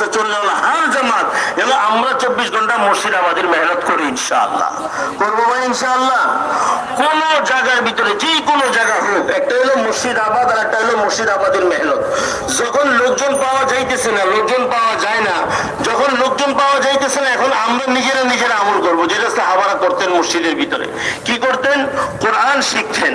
রাস্তা চললে হলো হার জামাত। এগুলো আমরা চব্বিশ ঘণ্টা মুর্শিদাবাদের মেহনত করি ইনশাআল্লাহ। করব ভাই ইনশাআল্লাহ। কোন জায়গার ভিতরে, যে কোনো জায়গা হোক, একটা হলো মুর্শিদাবাদ আর একটা হলো মুর্শিদাবাদের মেহনত। যখন লোকজন পাওয়া যাইতেছে না, লোকজন পাওয়া যায় না, যখন লোকজন পাওয়া যাইতেছে না, এখন আমরা নিজেরা নিজেরা আমল করব। যেটা সাহাবারা করতেন মসজিদের ভিতরে। কি করতেন? কোরআন শিখতেন।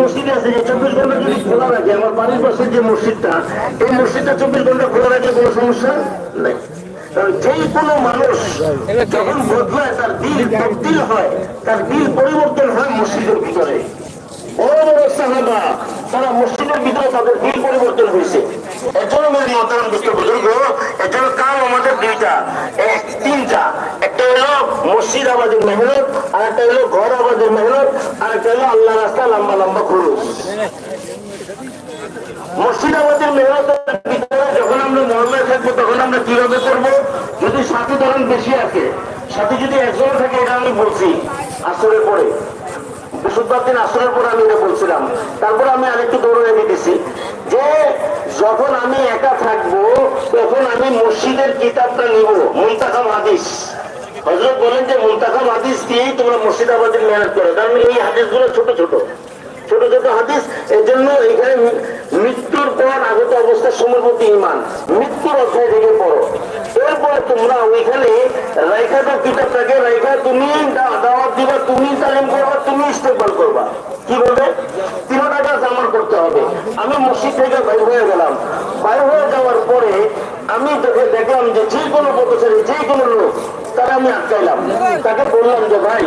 মসজিদ আছে যে চব্বিশ ঘণ্টা যদি খোলা রাখে, আমার বাড়ির পাশের যে মসজিদটা, এই মসজিদটা চব্বিশ ঘণ্টা খোলা রাখলে কোনো সমস্যা নাই। যেই কোনো মানুষ যখন বদলায়, তার দিল তবদিল হয়, তার দিল পরিবর্তন হয় মসজিদের ভিতরে। বড় বড় সাহাবা, তারা মসজিদের ভিতরে তাদের দিল পরিবর্তন হয়েছে। এর জন্য মেরে মতারাম দুষ্ট বুজুর্গ এর জন্য কাম আমাদের দুইটা একটা মসজিদ আমাদের মেহনত আর একটা হলো ঘর আমাদের মেহনত আর একটা হলো আল্লাহ রাস্তা লম্বা লম্বা খরচ। মসজিদ আমাদের মেহনতের ভিতরে যখন আমরা মহল্লায় থাকব, তখন আমরা কীভাবে করব? যদি সাথী ধরেন বেশি আছে, সাথে যদি একজন থাকে, এটা আমি বলছি, আসরের পরে। বৃহস্পতিবার দিন আসরের পরে আমি এটা বলছিলাম। তারপরে আমি আরেকটু দৌড়ে দিতেছি যে যখন আমি একা থাকব, তখন আমি মসজিদের কিতাবটা নিব মুলতাকাম হাদিস। হজরত বলেন যে মুলতাকাম হাদিস দিয়েই তোমরা মুর্শিদাবাদের মেহনত করো। কারণ এই হাদিসগুলো ছোট ছোট। ছোট ছোট হাদিস এর জন্য এখানে মৃত্যুর পর আগত অবস্থার সময়ের প্রতি ইমান। মৃত্যুর অধ্যায় থেকে পড়ো। এরপরে তোমরা ওইখানে রাইখা তো কিতাবটাকে রাইখা তুমি দাওয়াত দিবা, তুমি তালিম করবা, তুমি ইস্তেকবাল করবা। কি বলবে? তিনটা কাজ আমার করতে হবে। আমি মসজিদ থেকে বাইর হয়ে গেলাম। বাইর হয়ে যাওয়ার পরে আমি দেখে দেখলাম যে যে কোনো পথচারী, যে কোনো লোক তারা আমি আটকাইলাম তাকে বললাম যে, ভাই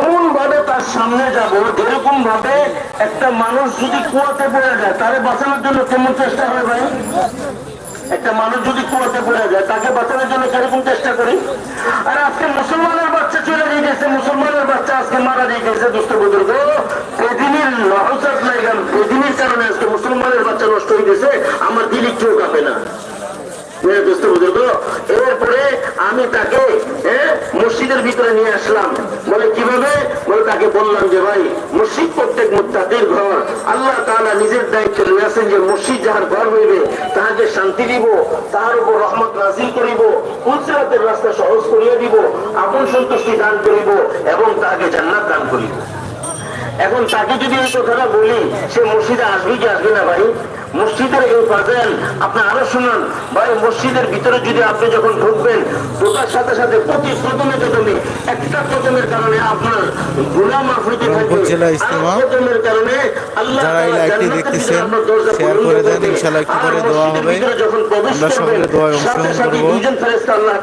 এমন ভাবে তার সামনে যাব যেরকম ভাবে একটা মানুষ যদি কুয়াতে পড়ে যায়, তারে বাঁচানোর জন্য কেমন চেষ্টা হয় ভাই? একটা মানুষ যদি কুয়াতে পড়ে যায়, তাকে বাঁচানোর জন্য কীরকম চেষ্টা করি? আর আজকে মুসলমানের বাচ্চা চলে দিয়ে গেছে, মুসলমানের বাচ্চা আজকে মারা দিয়ে গেছে, দুষ্ট বুজুর্গ। বেদিনের লহসাত লাগাম, বেদিনের কারণে আজকে মুসলমানের বাচ্চা নষ্ট হয়ে গেছে, আমার দিল একটু কাঁপে না। দোস্ত বুজুর্গ এরপরে আমি তাকে হ্যাঁ, মসজিদের ভিতরে নিয়ে আসলাম। বলে কীভাবে? বলে তাকে বললাম যে ভাই মসজিদ প্রত্যেক মুত্তাকির ঘর। আল্লাহ তাআলা নিজের দায়িত্ব নিয়েছেন যে মসজিদ যাহার ঘর হইবে তাহাকে শান্তি দিব তাহার উপর রহমত নাজিল করিব কুলসিরাতের রাস্তা সহজ করিয়া দিব আপন সন্তুষ্টি দান করিব এবং তাহাকে জান্নাত দান করিব। এখন তাকে যদি এই কথাটা বলি সে মসজিদে আসবে কি আসবে না ভাই? মসজিদের এই পাজেল আপনি আরও শুনুন ভাই মসজিদের ভিতরে যদি আপনি যখন ঢুকবেন ঢোকার সাথে সাথে প্রতি প্রথমে প্রথমে একটা প্রথমের কারণে আপনার গুলাম আফ্রিদি থাকবে। কারণে আল্লাহ যারা এই লাইভটি দেখতেছেন, শেয়ার করে দেন, ইনশাআল্লাহ একটু পরে দোয়া হবে। যখন প্রবেশ আমরা সকলে দোয়ায় অংশগ্রহণ করব। ইনশাআল্লাহ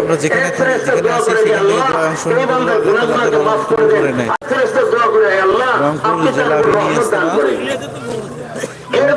আমরা যেখানে থাকি, যেখানে আছি, করে দোয়ায় অংশগ্রহণ করব, গুনাহগুলোকে মাফ করে করে দেন। ফেরেশতা দোয়া করে, আল্লাহ, আপনি জেলা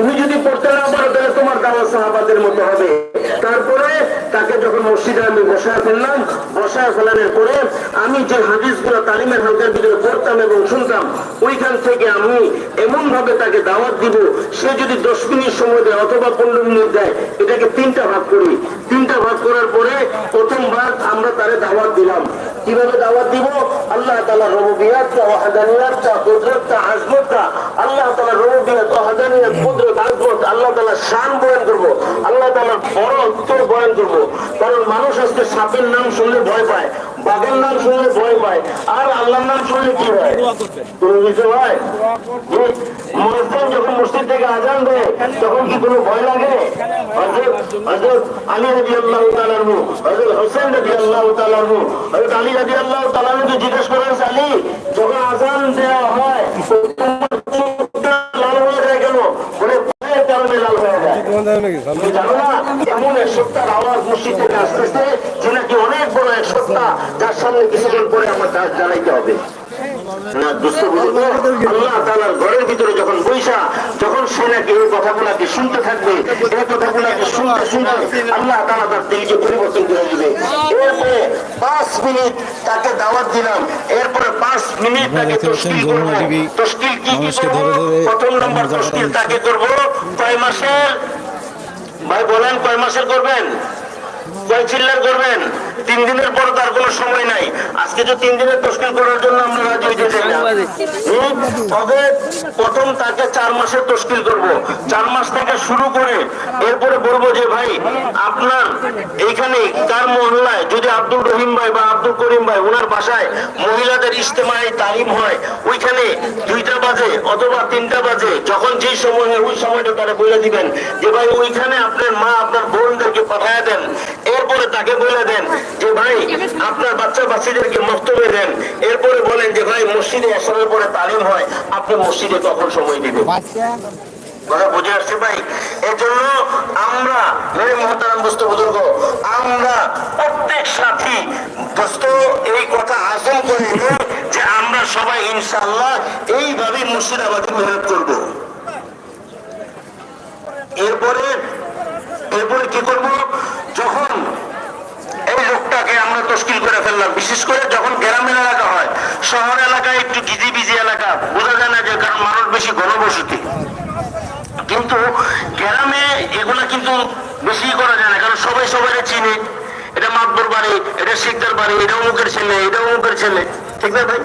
তুমি যদি পড়তে না পারো, তাহলে তোমার দাওয়া সাহাবাদের মতো হবে। তারপরে তাকে যখন মসজিদে আমি বসায় ফেললাম, বসায় ফেলানোর পরে আমি যে হাদিসগুলো তালিমের হালকার ভিতরে পড়তাম এবং শুনতাম, ওইখান থেকে আমি এমন ভাবে তাকে দাওয়াত দিব, সে যদি দশ মিনিট সময় দেয় অথবা পনেরো মিনিট দেয়, এটাকে তিনটা ভাগ করি। তিনটা ভাগ করার পরে প্রথম ভাগ আমরা তারে দাওয়াত দিলাম। কীভাবে দাওয়াত দিব? আল্লাহ তালা কুদরতটা আজমতটা আল্লাহ তালা ওয়াহাদানিয়াত কুদরত আজমত আল্লাহ তালা শান বয়ান করব। আল্লাহ তালার বড় উত্তর বয়ান করব। কারণ মানুষ আজকে সাপের নাম শুনলে ভয় পায় বাঘের নাম শুনলে ভয় পায় আর আল্লাহর নাম শুনলে কি হয়? তুমি যখন মসজিদ থেকে আজান দেয় তখন কি কোনো ভয় লাগে? আলী হোসেন আলী জিজ্ঞেস করেন আলী যখন আজান দেওয়া হয় জানো না এমন এক সপ্তাহ আওয়াজ মসজিদ থেকে আসতেছে যে নাকি অনেক বড় এক সপ্তাহ যার সামনে কিছুদিন পরে আমার জানাইতে হবে। দুস্থ বুঝব আল্লাহ তালার ঘরের ভিতরে যখন বৈশা যখন সে নাকি এই কথাগুলাকে শুনতে থাকবে এই কথাগুলাকে শুনতে শুনতে আল্লাহ তালা তার দিলকে পরিবর্তন করে দিবে। এরপরে পাঁচ মিনিট তাকে দাওয়াত দিলাম। এরপরে পাঁচ মিনিট তাকে দেখতে তশকিল করব। টিভি তশকিল কি কি করব? প্রথম নম্বর। তাকে করব। কয় মাসের? ভাই বলেন কয় মাসের করবেন? কয় চিল্লার করবেন? তিন দিনের পর তার কোনো সময় নাই। আজকে যে তিন দিনের তস্কিল করার জন্য আমরা রাজি হইতে চাই না তবে প্রথম তাকে চার মাসের তস্কিল করব। চার মাস থেকে শুরু করে এরপরে বলব যে ভাই আপনার এইখানে কার মহল্লায় যদি আব্দুল রহিম ভাই বা আব্দুল করিম ভাই ওনার বাসায় মহিলাদের ইজতেমায় তালিম হয় ওইখানে দুইটা বাজে অথবা তিনটা বাজে যখন যেই সময় হয় ওই সময়টা তারা বলে দিবেন যে ভাই ওইখানে আপনার মা আপনার বোনদেরকে পাঠায় দেন এরপরে তাকে বলে দেন যে ভাই আপনার বাচ্চা বাচ্চাদেরকে দেন। এরপরে বলেন যে ভাই মসজিদে পরে তালিম হয় আপনি মসজিদে কখন সময় দিবেন? কথা বুঝে আসছে ভাই। এর আমরা মেরে মহতারাম দোস্ত বুজুর্গ আমরা প্রত্যেক সাথী দোস্ত এই কথা আসল করে যে আমরা সবাই ইনশাল্লাহ এইভাবে মুর্শিদাবাদে মেহনত করব। এরপরে এরপরে কি করব? যখন তস্কিল করে ফেললাম। বিশেষ করে যখন গ্রামের এলাকা হয়, শহর এলাকায় একটু গিজি বিজি এলাকা, বোঝা যায় না যে কারণ মানুষ বেশি ঘনবসতি। কিন্তু গ্রামে এগুলা কিন্তু বেশি করা যায় না, কারণ সবাই সবাই চিনে। এটা মাতবর বাড়ি, এটা শিকদার বাড়ি, এটা অমুকের ছেলে, এটা অমুকের ছেলে। ঠিক না ভাই?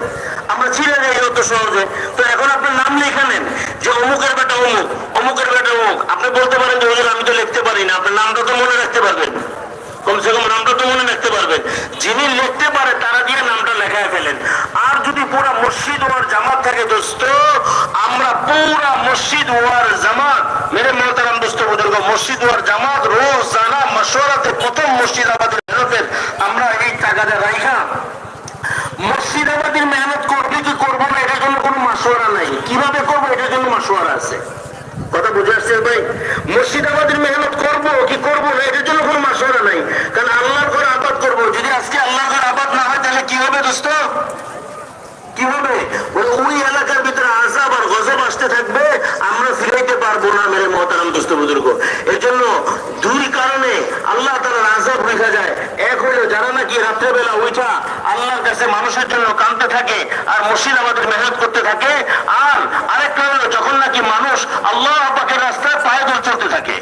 আমরা চিনে যাই অত সহজে। তো এখন আপনার নাম লিখে নেন যে অমুকের বেটা অমুক, অমুকের বেটা অমুক। আপনি বলতে পারেন যে, হুজুর, আমি তো লিখতে পারি না। আপনার নামটা তো মনে রাখতে পারবেন কমসে কম নামটা তো পারবেন যিনি লিখতে পারে তারা দিয়ে নামটা লেখায় ফেলেন। আর যদি পুরা মসজিদ ওয়ার জামাত থাকে দোস্ত, আমরা পুরা মসজিদ ওয়ার জামাত, মেরে মোহতারাম দোস্ত বুজুর্গ, মসজিদ ওয়ার জামাত রোজ জানা মশওয়ারাতে প্রথম মসজিদ আমাদের মেহনতের আমরা এই টাকাটা রাইখা। মুর্শিদাবাদের মেহনত করবে কি করব না, এটার জন্য কোনো মাসোয়ারা নাই। কীভাবে করব? এটার জন্য মাসোয়ারা আছে। কথা বুঝে আসছে ভাই, মুর্শিদাবাদের মেহনত করব, কি করব না? এটার জন্য কোনো মাসরা নাই। কারণ আল্লাহর ঘরে আবাদ করব। যদি আজকে আল্লাহর ঘরে আবাদ না হয়, তাহলে কি হবে দোস্ত? কি হবে বলে ওই এলাকার ভিতরে আজাব আর গজব আসতে থাকবে, আমরা ফিরাইতে পারব না, মেরে মহতারাম দোস্ত বুজুর্গ। এর জন্য দুই কারণে আল্লাহ তালার আজাব রেখা যায়। এক হলো, যারা নাকি রাত্রেবেলা ওইটা আল্লাহর কাছে মানুষের জন্য কাঁদতে থাকে আর মুর্শিদাবাদের মেহনত করতে থাকে, আর আরেকটা হলো, যখন নাকি মানুষ আল্লাহ আব্বাকের রাস্তায় পায়ে দল চলতে থাকে।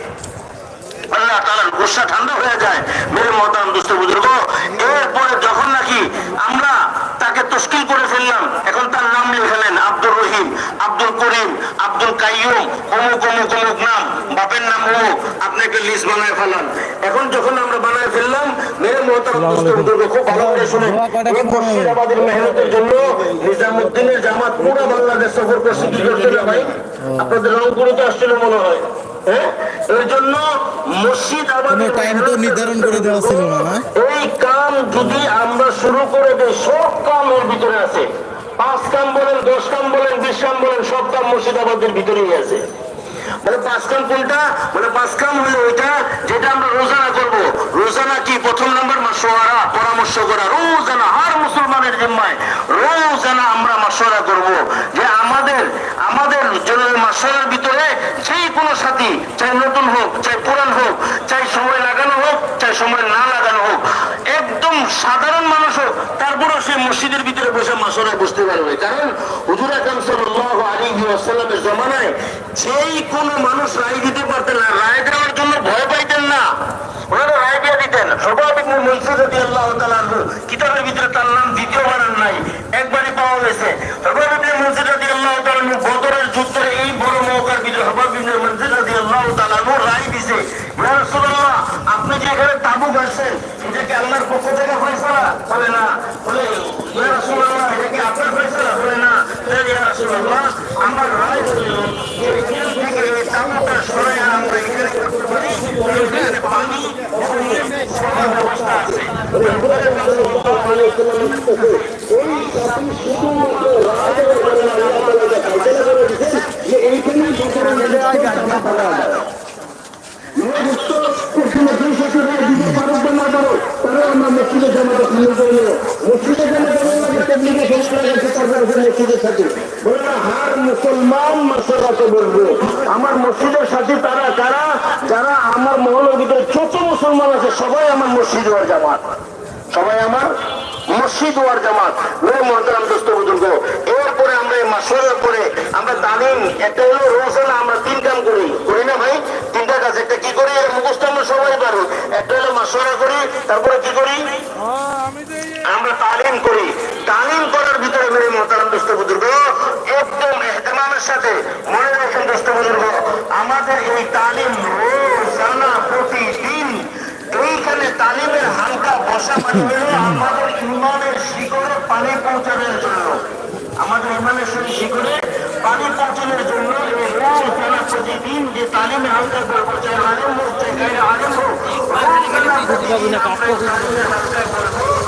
আল্লাহ তালার গুসা ঠান্ডা হয়ে যায়, মেরে মহতারাম দুস্থ বুজুর্গ। এরপরে যখন নাকি আমরা তাকে তস্কিল করে ফেললাম। এখন তার নাম লিখেলেন আব্দুর রহিম আব্দুল করিম আব্দুল কাইয়ুম অমুক অমুক অমুক নাম। বাপের নাম অমুক আপনি একটা লিস্ট বানায় ফেলান। এখন যখন আমরা বানায় ফেললাম মেরে মহতারাম খুব ভালো করে এই মুর্শিদাবাদের মেহনতের জন্য নিজামুদ্দিনের জামাত পুরো বাংলাদেশ সফর করছে। কি না ভাই আপনাদের রংপুরে তো আসছিল মনে হ্যাঁ। এর জন্য মসজিদ কোনো টাইম তো নির্ধারণ করে দেওয়া ছিল না না? এই কাম যদি আমরা শুরু করে দিই সব কাম এর ভিতরে আছে। পাঁচ কাম বলেন দশ কাম বলেন বিশ কাম বলেন সব কাম মুর্শিদাবাদের ভিতরেই আছে। মানে পাঁচ কাম কোনটা? মানে পাঁচ কাম হলো ওইটা যেটা আমরা রোজানা করব। রোজানা কি? প্রথম নম্বর মাসোয়ারা পরামর্শ করা। রোজানা আর মুসলমানের জিম্মায়। রোজানা আমরা মাসোয়ারা করব। যে আমাদের আমাদের জন্য মাসোয়ারার ভিতরে যে কোনো সাথী, চাই নতুন হোক, চাই পুরান হোক, চাই সময় লাগানো হোক, চাই সময় না লাগানো হোক, একদম সাধারণ মানুষ হোক, তারপরেও সে মসজিদের ভিতরে বসে মাসোরা বুঝতে পারবে। কারণ হুজুর আলাইহি ওয়াসাল্লামের জমানায় যেই কোনো মানুষ রায় দিতে পারতেন না, রায় দেওয়ার জন্য ভয় পাইতেন না। ওনারা রায় দিয়ে দিতেন। কিতাবের ভিতরে তার নাম নাই, একবারই পাওয়া গেছে। এই বড় রায় দিছে। আপনি যে এখানে তাবু গাড়ছেন এটা কি পক্ষ থেকে ফয়সালা? না বলে ইয়া রাসূলুল্লাহ এটা কি আপনার ফয়সালা বলে না বলে, রাসূলুল্লাহ আমার রায় হলো এখান থেকে এই সরাই আমরা এখানে করতে পারি এখানে পানি ব্যবস্থা আছে আমরা আমার মসজিদের সাথে তারা কারা? যারা আমার মহলের যত মুসলমান আছে, সবাই আমার মসজিদ হওয়ার জামাত। সবাই আমার মসজিদ হওয়ার জামাত। মহতারাম দোস্ত, বুজুর্গ, এরপরে আমরা এই মাসরের পরে আমরা তালিম একটা হলো রোজানা, আমরা তিন কাম করি। করি না ভাই? তিনটা একটা কি করি? মুখস্থ আমরা সবাই পারো একটা হলো মাসরা করি, তারপরে কি করি? আমরা তালিম করি। তালিম করার ভিতরে মেরে মহতারাম দোস্ত বুজুর্গ, একদম এহতেমামের সাথে মনে রাখেন দোস্ত বুজুর্গ, আমাদের এই তালিম রোজানা প্রতিদিন। এইখানে তালিমের হালকা বসা মানে আমাদের ইমানের শিকড়ে পানি পৌঁছানোর জন্য। আমাদের ইমানের শিকড়ে পানি পৌঁছানোর জন্য এই রোজ যারা প্রতিদিন যে তালিমে হালকা করব চাই আলেম হোক চাই গায়ে আলেম হোক রোজ যারা